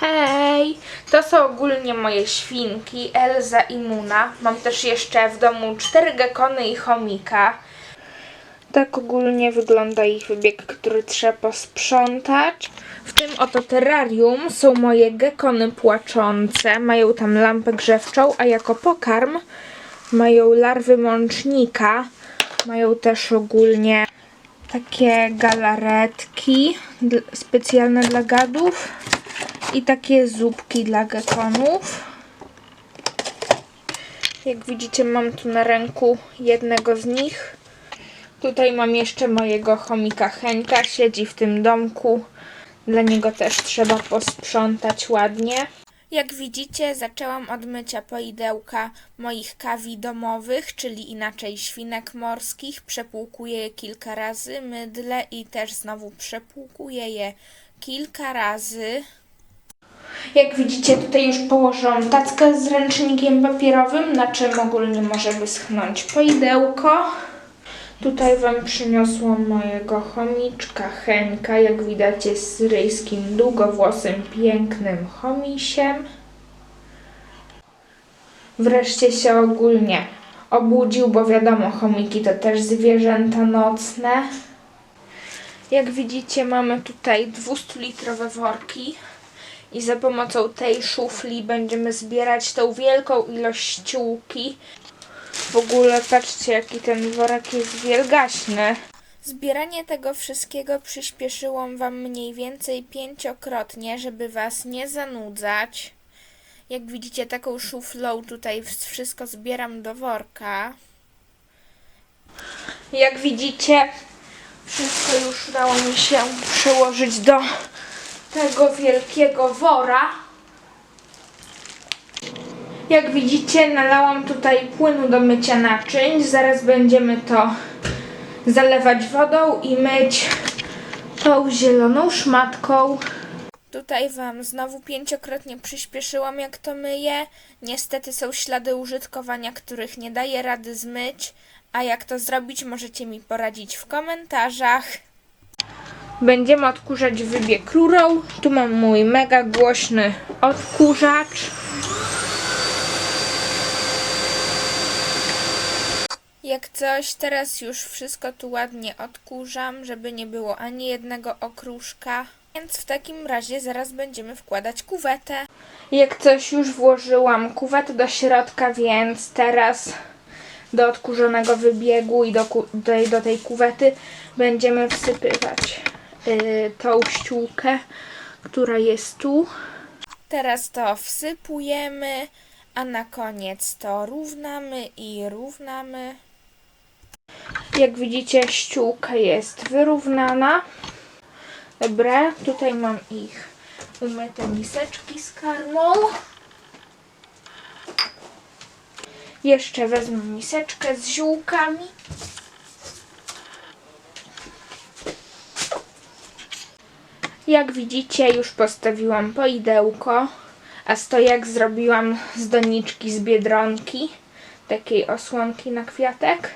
Hej! To są ogólnie moje świnki, Elza i Muna. Mam też jeszcze w domu cztery gekony i chomika. Tak ogólnie wygląda ich wybieg, który trzeba posprzątać. W tym oto terrarium są moje gekony płaczące. Mają tam lampę grzewczą, a jako pokarm mają larwy mącznika. Mają też ogólnie takie galaretki specjalne dla gadów i takie zupki dla gekonów. Jak widzicie, mam tu na ręku jednego z nich. Tutaj mam jeszcze mojego chomika Henka, siedzi w tym domku. Dla niego też trzeba posprzątać ładnie. Jak widzicie, zaczęłam od mycia poidełka moich kawi domowych, czyli inaczej świnek morskich. Przepłukuję je kilka razy, mydlę i też znowu przepłukuję je kilka razy. Jak widzicie, tutaj już położyłam tackę z ręcznikiem papierowym, na czym ogólnie może wyschnąć poidełko. Tutaj Wam przyniosłam mojego chomiczka Henka, jak widać jest syryjskim, długowłosym, pięknym chomisiem. Wreszcie się ogólnie obudził, bo wiadomo, chomiki to też zwierzęta nocne. Jak widzicie, mamy tutaj 200-litrowe worki i za pomocą tej szufli będziemy zbierać tą wielką ilość ściółki. W ogóle patrzcie, jaki ten worek jest wielgaśny. Zbieranie tego wszystkiego przyspieszyłam Wam mniej więcej pięciokrotnie, żeby Was nie zanudzać. Jak widzicie, taką szuflą tutaj wszystko zbieram do worka. Jak widzicie, wszystko już udało mi się przełożyć do tego wielkiego wora. Jak widzicie, nalałam tutaj płynu do mycia naczyń. Zaraz będziemy to zalewać wodą i myć tą zieloną szmatką. Tutaj Wam znowu pięciokrotnie przyspieszyłam, jak to myję. Niestety są ślady użytkowania, których nie daję rady zmyć. A jak to zrobić, możecie mi poradzić w komentarzach. Będziemy odkurzać wybieg rurą. Tu mam mój mega głośny odkurzacz. Jak coś, teraz już wszystko tu ładnie odkurzam, żeby nie było ani jednego okruszka. Więc w takim razie zaraz będziemy wkładać kuwetę. Jak coś, już włożyłam kuwetę do środka, więc teraz do odkurzonego wybiegu i do, do, do tej kuwety będziemy wsypywać tą ściółkę, która jest tu. Teraz to wsypujemy, a na koniec to równamy i równamy. Jak widzicie, ściółka jest wyrównana. Dobra, tutaj mam ich umyte miseczki z karmą. Jeszcze wezmę miseczkę z ziółkami. Jak widzicie, już postawiłam poidełko, a stojak zrobiłam z doniczki z biedronki, takiej osłonki na kwiatek.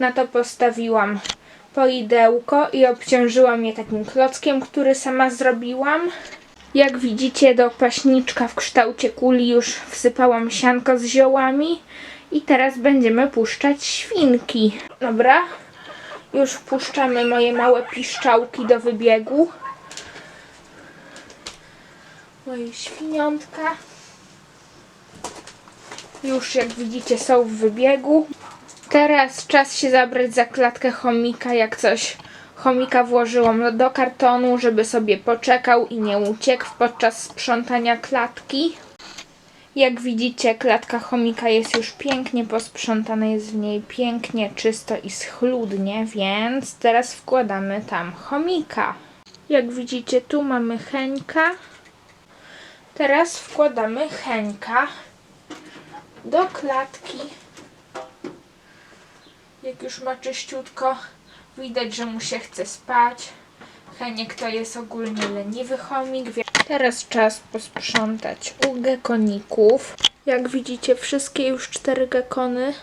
Na to postawiłam poidełko i obciążyłam je takim klockiem, który sama zrobiłam. Jak widzicie, do paśniczka w kształcie kuli już wsypałam sianko z ziołami i teraz będziemy puszczać świnki. Dobra, już wpuszczamy moje małe piszczałki do wybiegu. Moje świniątka. Już jak widzicie są w wybiegu. Teraz czas się zabrać za klatkę chomika, jak coś. Chomika włożyłam do kartonu, żeby sobie poczekał i nie uciekł podczas sprzątania klatki. Jak widzicie, klatka chomika jest już pięknie posprzątana, jest w niej pięknie, czysto i schludnie, więc teraz wkładamy tam chomika. Jak widzicie, tu mamy Henka. Teraz wkładamy Henka do klatki. Jak już ma czyściutko, widać, że mu się chce spać. Heniek to jest ogólnie leniwy chomik. Teraz czas posprzątać u gekoników. Jak widzicie, wszystkie już cztery gekony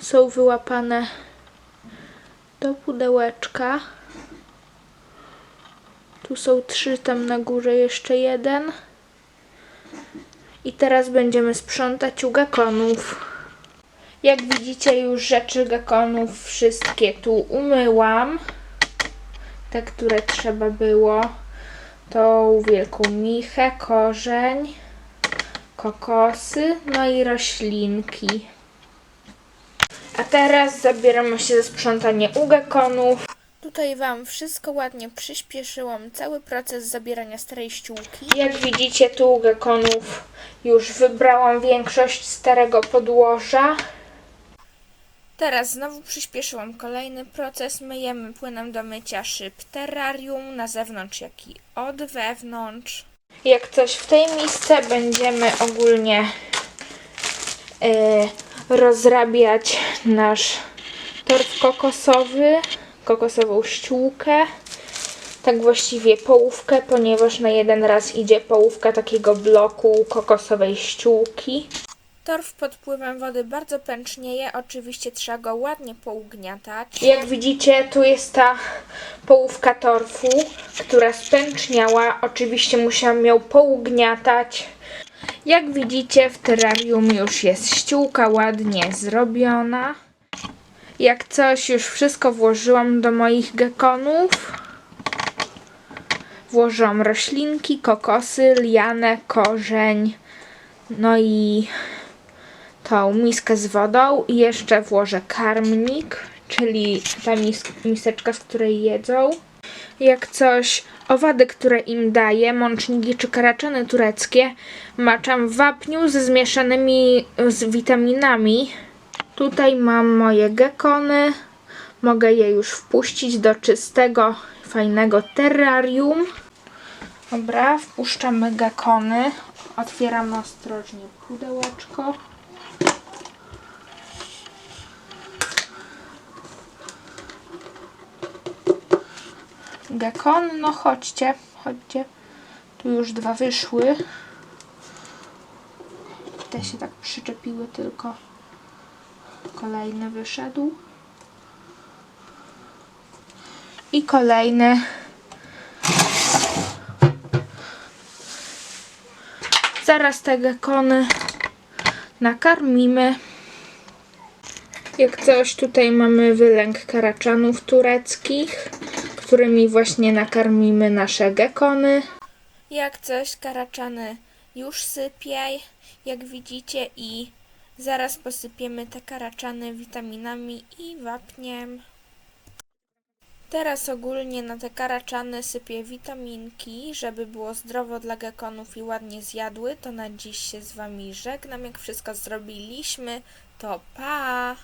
są wyłapane do pudełeczka. Tu są trzy, tam na górze jeszcze jeden. I teraz będziemy sprzątać u gekonów. Jak widzicie już rzeczy gekonów wszystkie tu umyłam. Te, które trzeba było. Tą wielką michę, korzeń, kokosy, no i roślinki. A teraz zabieramy się za sprzątanie u gekonów. Tutaj Wam wszystko ładnie przyspieszyłam, cały proces zabierania starej ściółki. Jak widzicie tu u gekonów już wybrałam większość starego podłoża. Teraz znowu przyspieszyłam kolejny proces. Myjemy płynem do mycia szyb terrarium na zewnątrz, jak i od wewnątrz. Jak coś w tej misce będziemy ogólnie y, rozrabiać nasz tort kokosowy, kokosową ściółkę. Tak właściwie połówkę, ponieważ na jeden raz idzie połówka takiego bloku kokosowej ściółki. Torf pod wpływem wody bardzo pęcznieje, oczywiście trzeba go ładnie pougniatać. Jak widzicie, tu jest ta połówka torfu, która spęczniała. Oczywiście musiałam ją pougniatać. Jak widzicie, w terrarium już jest ściółka ładnie zrobiona. Jak coś, już wszystko włożyłam do moich gekonów. Włożyłam roślinki, kokosy, lianę, korzeń, no i tą miskę z wodą i jeszcze włożę karmnik, czyli ta mis miseczka, z której jedzą. Jak coś, owady, które im daję, mączniki czy karaczany tureckie, maczam w wapniu ze zmieszanymi z witaminami. Tutaj mam moje gekony. Mogę je już wpuścić do czystego, fajnego terrarium. Dobra, wpuszczamy gekony. Otwieram ostrożnie pudełeczko. Gekon, no chodźcie, chodźcie. Tu już dwa wyszły. Te się tak przyczepiły tylko. Kolejny wyszedł. I kolejny. Zaraz te gekony nakarmimy. Jak coś, tutaj mamy wylęk karaczanów tureckich, którymi właśnie nakarmimy nasze gekony. Jak coś, karaczany już sypiej, jak widzicie, i zaraz posypiemy te karaczany witaminami i wapniem. Teraz ogólnie na te karaczany sypię witaminki, żeby było zdrowo dla gekonów i ładnie zjadły. To na dziś się z Wami żegnam. Jak wszystko zrobiliśmy, to pa!